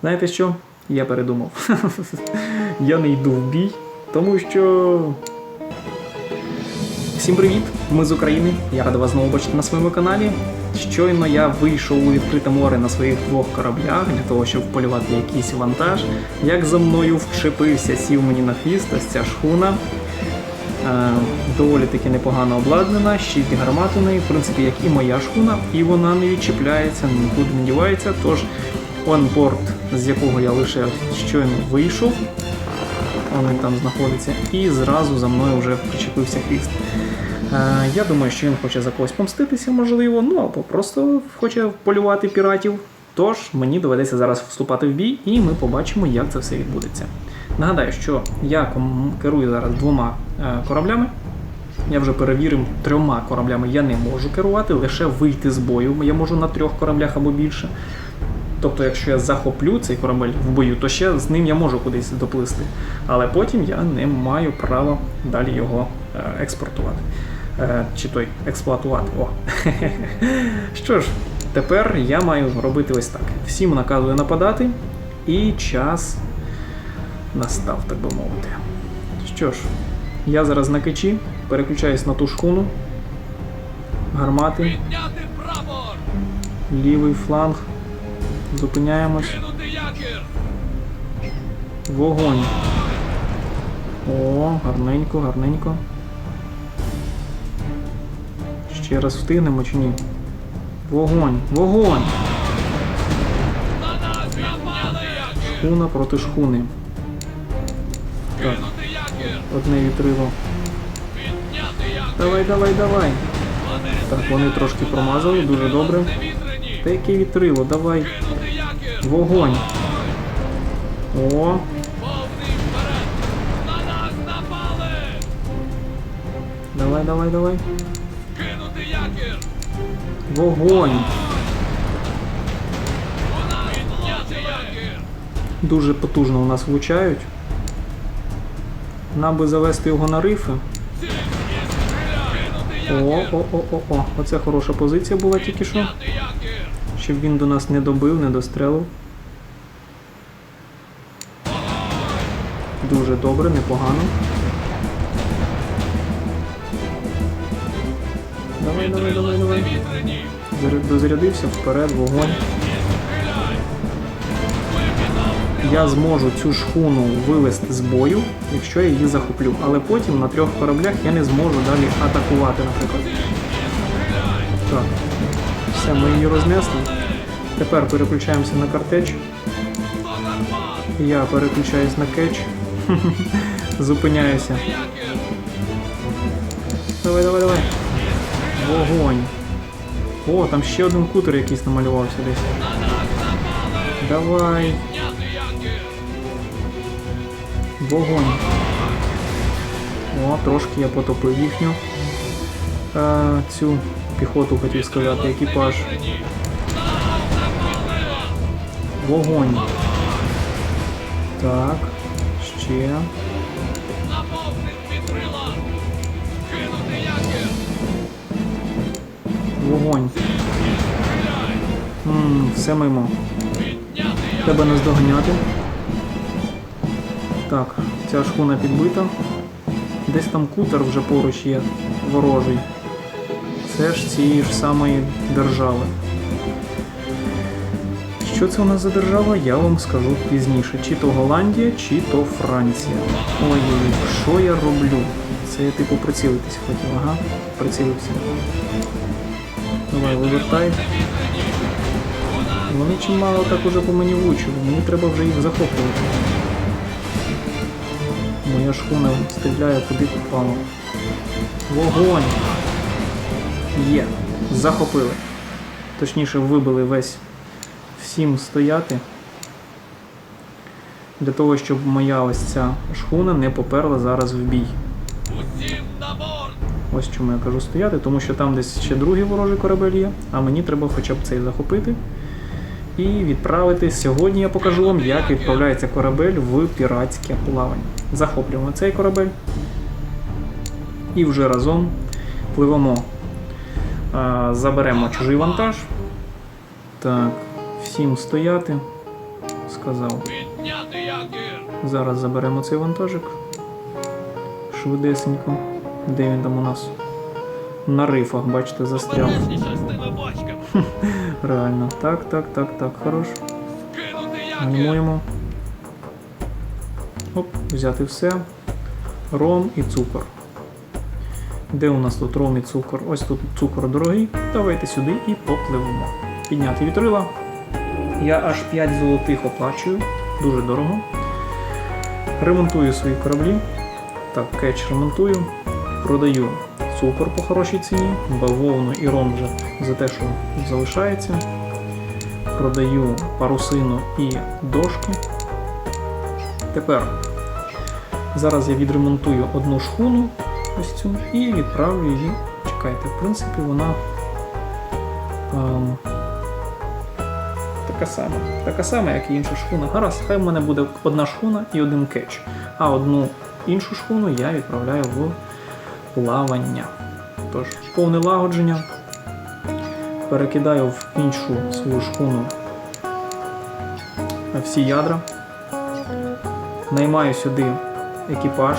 Знаєте що? Я передумав. Я не йду в бій, тому що. Всім привіт! Ми з України. Я радий вас знову бачити на своєму каналі. Щойно я вийшов у відкрите море на своїх двох кораблях для того, щоб полювати якийсь вантаж. Як за мною вчепився, сів мені на хвіст, ось ця шхуна. Е, доволі таки непогано обладнана, 6 гармат у неї, в принципі, як і моя шхуна, і вона не відчіпляється, нікуди не дівається. Тож онборд, з якого я лише щойно вийшов, він там знаходиться, і зразу за мною вже причепився хвіст. Е, я думаю, що він хоче за когось помститися, можливо, ну або просто хоче полювати піратів. Тож мені доведеться зараз вступати в бій, і ми побачимо, як це все відбудеться. Нагадаю, що я керую зараз двома е, кораблями. Я вже перевірив, трьома кораблями я не можу керувати, лише вийти з бою. Я можу на трьох кораблях або більше. Тобто, якщо я захоплю цей корабель в бою, то ще з ним я можу кудись доплисти. Але потім я не маю права далі його е, експортувати. Е, Чи той експлуатувати. О. Що ж, тепер я маю робити ось так. Всім наказую нападати, і час настав, так би мовити. Що ж, я зараз на кичі, переключаюсь на ту шхуну. Гармати, лівий фланг. Зупиняємось. Вогонь. О, гарненько, гарненько. Ще раз встигнемо чи ні? Вогонь, вогонь! Шхуна проти шхуни. Так, одне вітрило. Давай, давай, давай. Так, вони трошки промазали, дуже добре. Та яке вітрило, давай. Вогонь. О, давай, давай, давай. Кинути якір! Вогонь. Дуже потужно у нас влучають. Нам би завести його на рифи. О, о, о, о, о. Оце хороша позиція була тільки що. Щоб він до нас не добив, не дострелив. Дуже добре, непогано. Давай, давай, давай, давай. Дозарядився вперед, вогонь. Я зможу цю шхуну вивести з бою, якщо я її захоплю. Але потім на трьох кораблях я не зможу далі атакувати, наприклад. Так, все, ми її рознесли. Тепер переключаємося на картеч. Я переключаюсь на кетч. Зупиняюся. Давай, давай, давай. Вогонь. О, там ще один кутер якийсь намалювався десь. Давай. Вогонь. О, трошки я потопив їхню. Е, цю піхоту хотів сказати, екіпаж. Вогонь. Так. Ще. Вогонь. Ммм, все мимо. Треба нас доганяти. Так, ця шхуна підбита. Десь там кутер вже поруч є ворожий. Це ж цієї ж самої держави. Що це у нас за держава, я вам скажу пізніше. Чи то Голландія, чи то Франція. Ой-ой, що я роблю? Це я типу прицілитись хотів, ага, прицілився. Давай, вивертай. Вони чимало так уже по мені влучили, мені треба вже їх захоплювати. Моя шхуна стріляє куди попало. Вогонь! Є. Захопили. Точніше, вибили весь всім стояти. Для того, щоб моя ось ця шхуна не поперла зараз в бій. Усім! Ось чому я кажу стояти, тому що там десь ще другий ворожий корабель є, а мені треба хоча б цей захопити. І відправити. Сьогодні я покажу вам, як відправляється корабель в піратське плавання. Захоплюємо цей корабель. І вже разом пливемо. Заберемо чужий вантаж. Так, всім стояти. сказав. Зараз заберемо цей вантажик. Швидесенько. Де він там у нас? На рифах, бачите, застряв. Реально. Так, так, так, так, хорош. Гальмуємо. Оп, взяти все. Ром і цукор. Де у нас тут ром і цукор? Ось тут цукор дорогий. Давайте сюди і попливемо. Підняти вітрила. Я аж 5 золотих оплачую. Дуже дорого. Ремонтую свої кораблі. Так, кетч ремонтую. Продаю цукор по хорошій ціні, бавовну і ром вже за те, що залишається продаю парусину і дошки. Тепер зараз я відремонтую одну шхуну, ось цю, і відправлю її. Чекайте, в принципі, вона ем, така сама. Така сама, як і інша шхуна. Гаразд, хай в мене буде одна шхуна і один кетч. А одну іншу шхуну я відправляю в плавання. Тож, повне лагодження перекидаю в іншу свою шхуну всі ядра, наймаю сюди екіпаж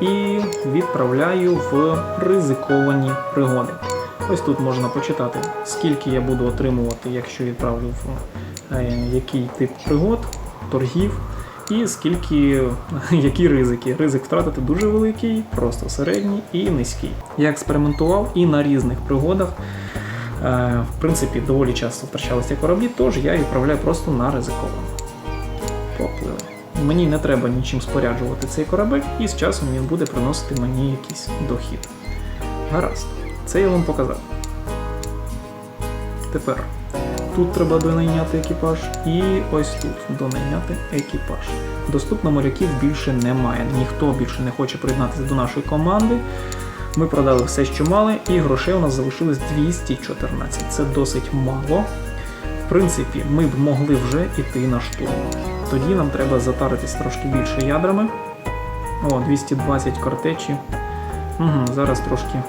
і відправляю в ризиковані пригоди. Ось тут можна почитати, скільки я буду отримувати, якщо відправлю е, який тип пригод, торгів. І скільки, які ризики. Ризик втратити дуже великий, просто середній і низький. Я експериментував і на різних пригодах. Е, в принципі, доволі часто втрачалися кораблі, тож я відправляю просто на ризиковано. Попливи. Мені не треба нічим споряджувати цей корабель, і з часом він буде приносити мені якийсь дохід. Гаразд, це я вам показав. Тепер тут треба донайняти екіпаж, і ось тут донайняти екіпаж. Доступно моряків більше немає. Ніхто більше не хоче приєднатися до нашої команди. Ми продали все, що мали, і грошей у нас залишилось 214. Це досить мало. В принципі, ми б могли вже йти на штурм. Тоді нам треба затаритись трошки більше ядрами. О, 220 картечі. Угу, зараз трошки.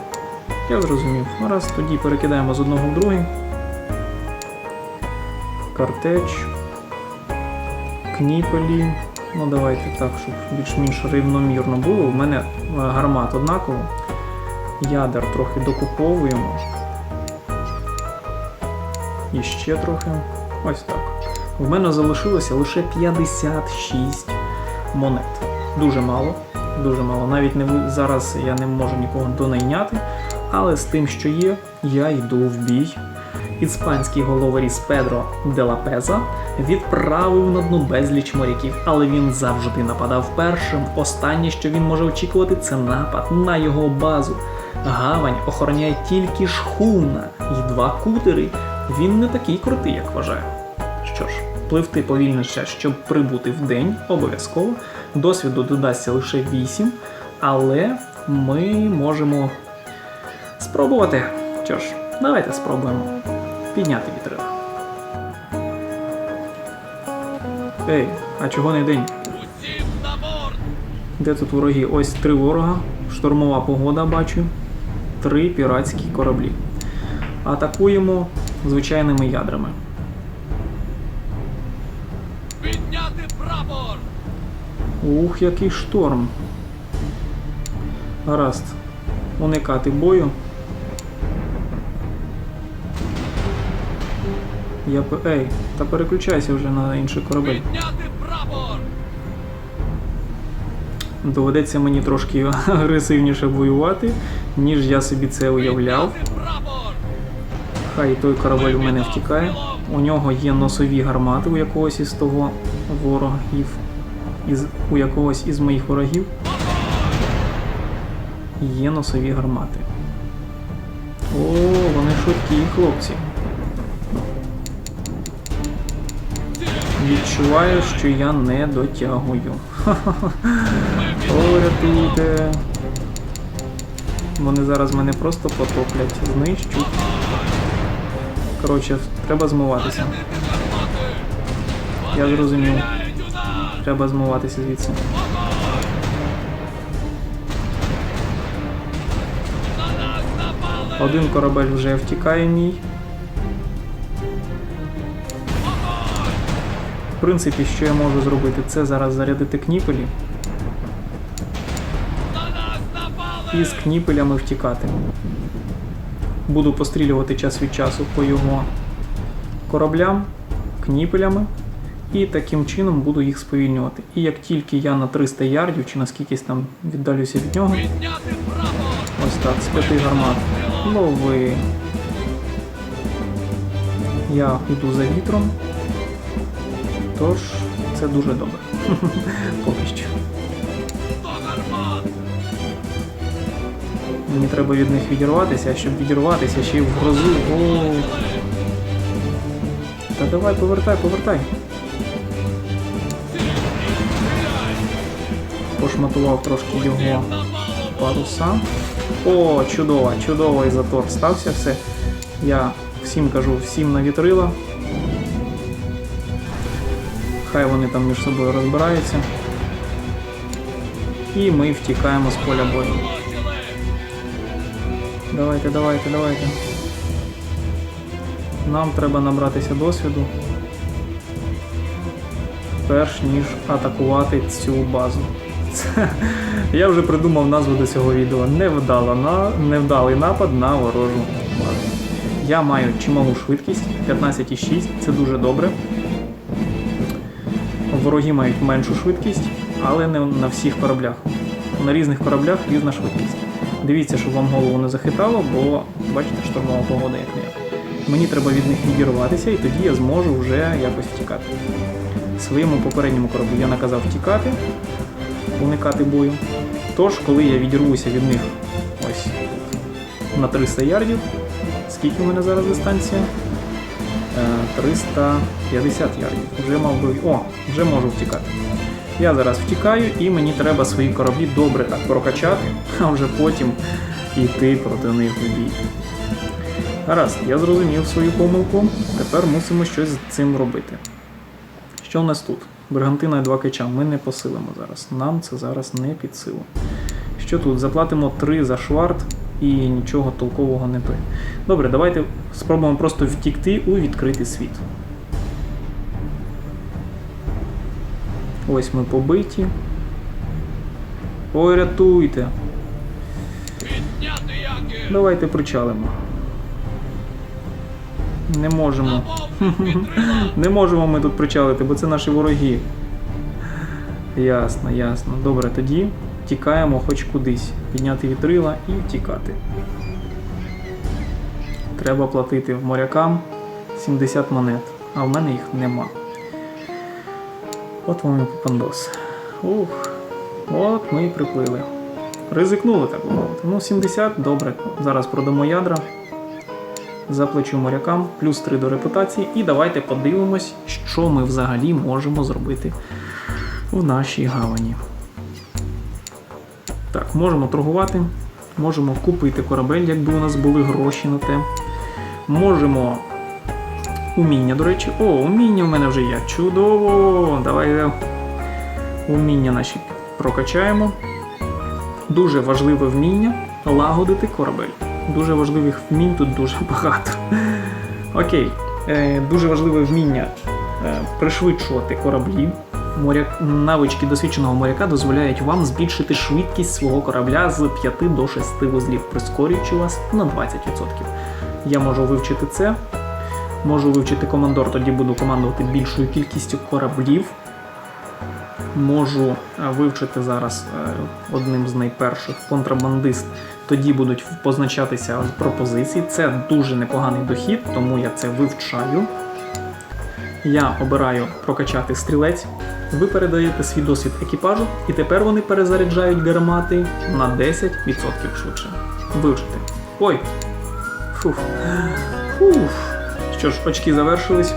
Я зрозумів. Раз, тоді перекидаємо з одного в другий. Картеч. Кніпелі. Ну, давайте так, щоб більш-менш рівномірно було. У мене е, гармат однаково. Ядер трохи докуповуємо. І ще трохи. Ось так. В мене залишилося лише 56 монет. Дуже мало. Дуже мало. Навіть не зараз я не можу нікого донайняти, але з тим, що є, я йду в бій. Іспанський головоріз Педро де ла відправив на дно безліч моряків, але він завжди нападав першим. Останнє, що він може очікувати, це напад на його базу. Гавань охороняє тільки шхуна і два кутери. Він не такий крутий, як вважаю. Що ж, пливти повільно ще, щоб прибути в день, обов'язково. Досвіду додасться лише 8, але ми можемо спробувати. Що ж, давайте спробуємо підняти вітрила. Ей, а чого не день? Де тут вороги? Ось три ворога, штормова погода бачу, три піратські кораблі. Атакуємо звичайними ядрами. Підняти прапор! Ух, який шторм. Гаразд. Уникати бою. Я п- Ей, та переключайся вже на інший корабель. Доведеться мені трошки агресивніше воювати, ніж я собі це уявляв. Хай той корабель у мене втікає. У нього є носові гармати у якогось із того ворогів, із, у якогось із моїх ворогів. Є носові гармати. О, вони швидкі, хлопці. Відчуваю, що я не дотягую. Рятуйте. Вони зараз мене просто потоплять, знищуть. Коротше, треба змиватися. Я зрозумів. Треба змиватися звідси. Один корабель вже втікає мій. Принципі, що я можу зробити, це зараз зарядити кніпелі і з кніпелями втікати. Буду пострілювати час від часу по його кораблям, кніпелями, і таким чином буду їх сповільнювати. І як тільки я на 300 ярдів чи наскількись там віддалюся від нього, ось так, з п'яти гармат. Лови. Я йду за вітром. Тож, це дуже добре. Поки що. Мені треба від них відірватися, а щоб відірватися ще й в грозу. О, та давай, повертай, повертай. Пошматував трошки його паруса. О, чудово, чудовий затор стався все. Я всім кажу, всім на вітрила. Хай вони там між собою розбираються. І ми втікаємо з поля бою. Давайте, давайте, давайте. Нам треба набратися досвіду. Перш ніж атакувати цю базу. Це, я вже придумав назву до цього відео. Невдала на, невдалий напад на ворожу базу. Я маю чималу швидкість 15,6, це дуже добре. Вороги мають меншу швидкість, але не на всіх кораблях. На різних кораблях різна швидкість. Дивіться, щоб вам голову не захитало, бо бачите, штормова погода як не. Мені треба від них відірватися, і тоді я зможу вже якось втікати. Своєму попередньому кораблю я наказав втікати, уникати бою. Тож, коли я відірвуся від них ось на 300 ярдів, скільки в мене зараз дистанція? Е, 350 ярдів. Вже мав би. О, вже можу втікати. Я зараз втікаю, і мені треба свої кораблі добре так прокачати, а вже потім йти проти них в бій. Гаразд, я зрозумів свою помилку. Тепер мусимо щось з цим робити. Що в нас тут? Бригантина і два кича. Ми не посилимо зараз. Нам це зараз не під силу. Що тут? Заплатимо 3 за шварт і нічого толкового не той. Добре, давайте спробуємо просто втікти у відкритий світ. Ось ми побиті. Ой, рятуйте. Давайте причалимо. Не можемо. Не можемо ми тут причалити, бо це наші вороги. Ясно, ясно. Добре, тоді тікаємо хоч кудись. Підняти вітрила і втікати. Треба платити морякам 70 монет, а в мене їх нема. От вам і попандос. Ух, от ми і приплили. Ризикнули, так мовити. Ну, 70, добре. Зараз продамо ядра. Заплачу морякам, плюс 3 до репутації. І давайте подивимось, що ми взагалі можемо зробити в нашій гавані. Так, можемо торгувати, можемо купити корабель, якби у нас були гроші на те. Можемо. Уміння, до речі. О, уміння в мене вже є. Чудово! Давайте уміння наші прокачаємо. Дуже важливе вміння лагодити корабель. Дуже важливих вмінь тут дуже багато. Окей. Е, дуже важливе вміння е, пришвидшувати кораблі. Моряк... Навички досвідченого моряка дозволяють вам збільшити швидкість свого корабля з 5 до 6 вузлів, прискорюючи вас на 20%. Я можу вивчити це. Можу вивчити командор, тоді буду командувати більшою кількістю кораблів. Можу е, вивчити зараз е, одним з найперших контрабандист. Тоді будуть позначатися пропозиції. Це дуже непоганий дохід, тому я це вивчаю. Я обираю прокачати стрілець. Ви передаєте свій досвід екіпажу, і тепер вони перезаряджають гармати на 10% швидше. Вивчити. Ой. Фух. Фух. Що ж, очки завершились.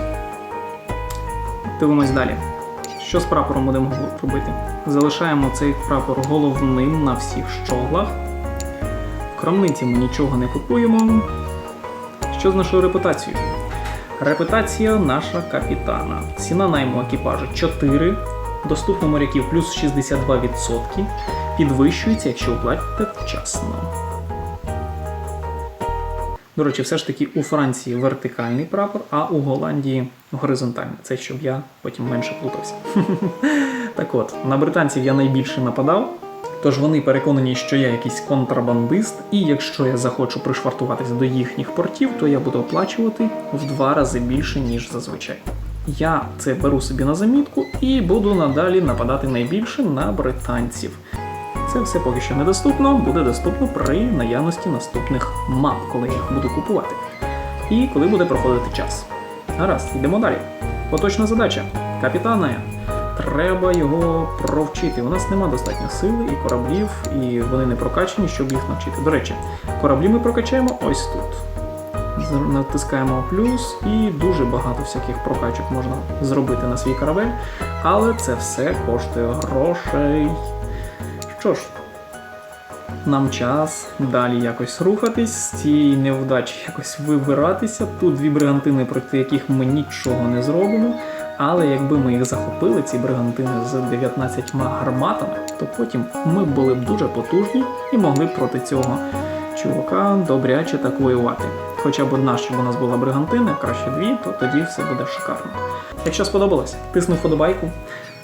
Дивимось далі. Що з прапором будемо робити? Залишаємо цей прапор головним на всіх щоглах. В крамниці ми нічого не купуємо. Що з нашою репутацією? Репутація наша капітана. Ціна найму екіпажу 4. Доступно моряків плюс 62%. Підвищується, якщо оплатите вчасно. До речі, все ж таки у Франції вертикальний прапор, а у Голландії горизонтальний. Це щоб я потім менше плутався. Так от, на британців я найбільше нападав. Тож вони переконані, що я якийсь контрабандист, і якщо я захочу пришвартуватися до їхніх портів, то я буду оплачувати в два рази більше, ніж зазвичай. Я це беру собі на замітку і буду надалі нападати найбільше на британців. Це все поки що недоступно, буде доступно при наявності наступних мап, коли я їх буду купувати. І коли буде проходити час. Гаразд, йдемо далі. Поточна задача. Капітане, треба його провчити. У нас нема достатньо сили і кораблів, і вони не прокачані, щоб їх навчити. До речі, кораблі ми прокачаємо ось тут. Натискаємо плюс і дуже багато всяких прокачок можна зробити на свій корабель, але це все коштує грошей. Що ж, нам час далі якось рухатись, з цієї невдачі якось вибиратися. Тут дві бригантини, проти яких ми нічого не зробимо. Але якби ми їх захопили, ці бригантини з 19 гарматами, то потім ми були б дуже потужні і могли б проти цього чувака добряче так воювати. Хоча б одна, щоб у нас була бригантина, краще дві, то тоді все буде шикарно. Якщо сподобалось, тисни вподобайку.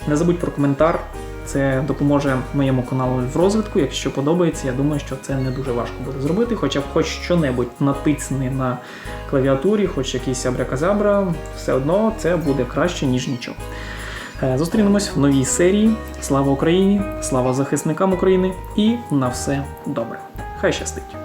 Не забудь про коментар. Це допоможе моєму каналу в розвитку. Якщо подобається, я думаю, що це не дуже важко буде зробити. Хоча б хоч що-небудь натисни на клавіатурі, хоч якийсь абраказабра, все одно це буде краще, ніж нічого. Е, Зустрінемось в новій серії. Слава Україні! Слава захисникам України і на все добре! Хай щастить!